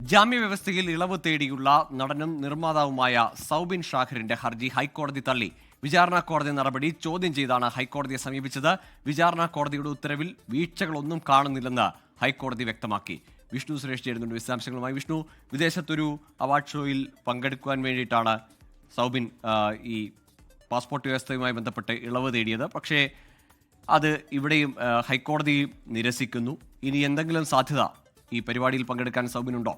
ജാമ്യവ്യവസ്ഥയിൽ ഇളവ് തേടിയുള്ള നടനും നിർമ്മാതാവുമായ സൗബിൻ ഷാഖറിന്റെ ഹർജി ഹൈക്കോടതി തള്ളി. വിചാരണ കോടതി നടപടി ചോദ്യം ചെയ്താണ് ഹൈക്കോടതിയെ സമീപിച്ചത്. വിചാരണ കോടതിയുടെ ഉത്തരവിൽ വീഴ്ചകളൊന്നും കാണുന്നില്ലെന്ന് ഹൈക്കോടതി വ്യക്തമാക്കി. വിഷ്ണു സുരേഷ് ചേരുന്നുണ്ട്. വിശദാംശങ്ങളുമായി വിഷ്ണു. വിദേശത്തൊരു അവാർഡ് ഷോയിൽ പങ്കെടുക്കുവാൻ വേണ്ടിയിട്ടാണ് സൗബിൻ ഈ പാസ്പോർട്ട് വ്യവസ്ഥയുമായി ബന്ധപ്പെട്ട് ഇളവ് തേടിയത്. പക്ഷേ അത് ഇവിടെയും ഹൈക്കോടതി നിരസിക്കുന്നു. ഇനി എന്തെങ്കിലും സാധ്യത ഈ പരിപാടിയിൽ പങ്കെടുക്കാൻ സൗബിനുണ്ടോ?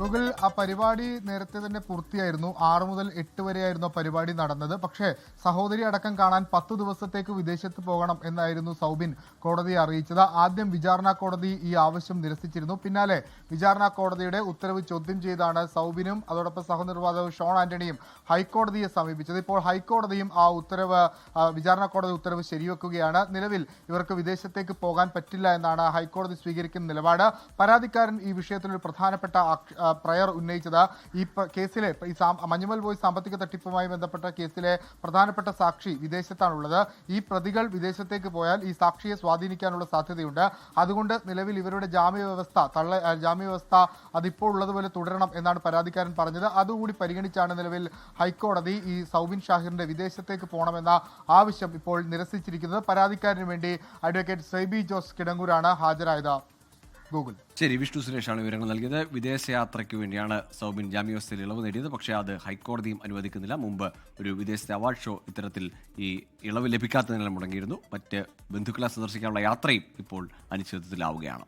ഗൂഗിൾ ആ പരിപാടി നേരത്തെ തന്നെ പൂർത്തിയായിരുന്നു. ആറ് മുതൽ എട്ട് വരെയായിരുന്നു ആ പരിപാടി നടന്നത്. പക്ഷേ സഹോദരി അടക്കം കാണാൻ പത്ത് ദിവസത്തേക്ക് വിദേശത്ത് പോകണം എന്നായിരുന്നു സൗബിൻ കോടതിയെ അറിയിച്ചത്. ആദ്യം വിചാരണ കോടതി ഈ ആവശ്യം നിരസിച്ചിരുന്നു. പിന്നാലെ വിചാരണ കോടതിയുടെ ഉത്തരവ് ചോദ്യം ചെയ്താണ് സൗബിനും അതോടൊപ്പം സഹനിർവാദവ് ഷോൺ ആന്റണിയും ഹൈക്കോടതിയെ സമീപിച്ചത്. ഇപ്പോൾ ഹൈക്കോടതിയും ആ ഉത്തരവ് വിചാരണ കോടതി ഉത്തരവ് ശരിവെക്കുകയാണ്. നിലവിൽ ഇവർക്ക് വിദേശത്തേക്ക് പോകാൻ പറ്റില്ല എന്നാണ് ഹൈക്കോടതി സ്വീകരിക്കുന്ന നിലപാട്. പരാതിക്കാരൻ ഈ വിഷയത്തിൽ ഒരു പ്രധാനപ്പെട്ട പ്രയർ ഉന്നയിച്ചത്. ഈ കേസിലെ ഈ മഞ്ഞുമൽ ബോയ് സാമ്പത്തിക തട്ടിപ്പുമായി ബന്ധപ്പെട്ട കേസിലെ പ്രധാനപ്പെട്ട സാക്ഷി വിദേശത്താണുള്ളത്. ഈ പ്രതികൾ വിദേശത്തേക്ക് പോയാൽ ഈ സാക്ഷിയെ സ്വാധീനിക്കാനുള്ള സാധ്യതയുണ്ട്. അതുകൊണ്ട് നിലവിൽ ഇവരുടെ ജാമ്യ വ്യവസ്ഥ തള്ള ജാമ്യ വ്യവസ്ഥ അതിപ്പോൾ ഉള്ളതുപോലെ തുടരണം എന്നാണ് പരാതിക്കാരൻ പറഞ്ഞത്. അതുകൂടി പരിഗണിച്ചാണ് നിലവിൽ ഹൈക്കോടതി ഈ സൗബിൻ ഷാഹിറിന്റെ വിദേശത്തേക്ക് പോകണമെന്ന ആവശ്യം ഇപ്പോൾ നിരസിച്ചിരിക്കുന്നത്. പരാതിക്കാരന് വേണ്ടി അഡ്വക്കേറ്റ് സെബി ജോസ് കിടങ്ങൂരാണ് ഹാജരായത്. ഗൂഗിൾ. ശരി വിഷ്ണു സുരേഷാണ് വിവരങ്ങൾ നൽകിയത്. വിദേശയാത്രയ്ക്ക് വേണ്ടിയാണ് സൗബിൻ ജാമ്യവസ്ഥയിൽ ഇളവ് നേടിയത്. പക്ഷേ അത് ഹൈക്കോടതിയും അനുവദിക്കുന്നില്ല. മുമ്പ് ഒരു വിദേശത്തെ അവാർഡ് ഷോ ഇത്തരത്തിൽ ഈ ഇളവ് ലഭിക്കാത്തതിനെല്ലാം മുടങ്ങിയിരുന്നു. മറ്റ് ബന്ധുക്കളെ സന്ദർശിക്കാനുള്ള യാത്രയും ഇപ്പോൾ അനിശ്ചിതത്വത്തിലാവുകയാണ്.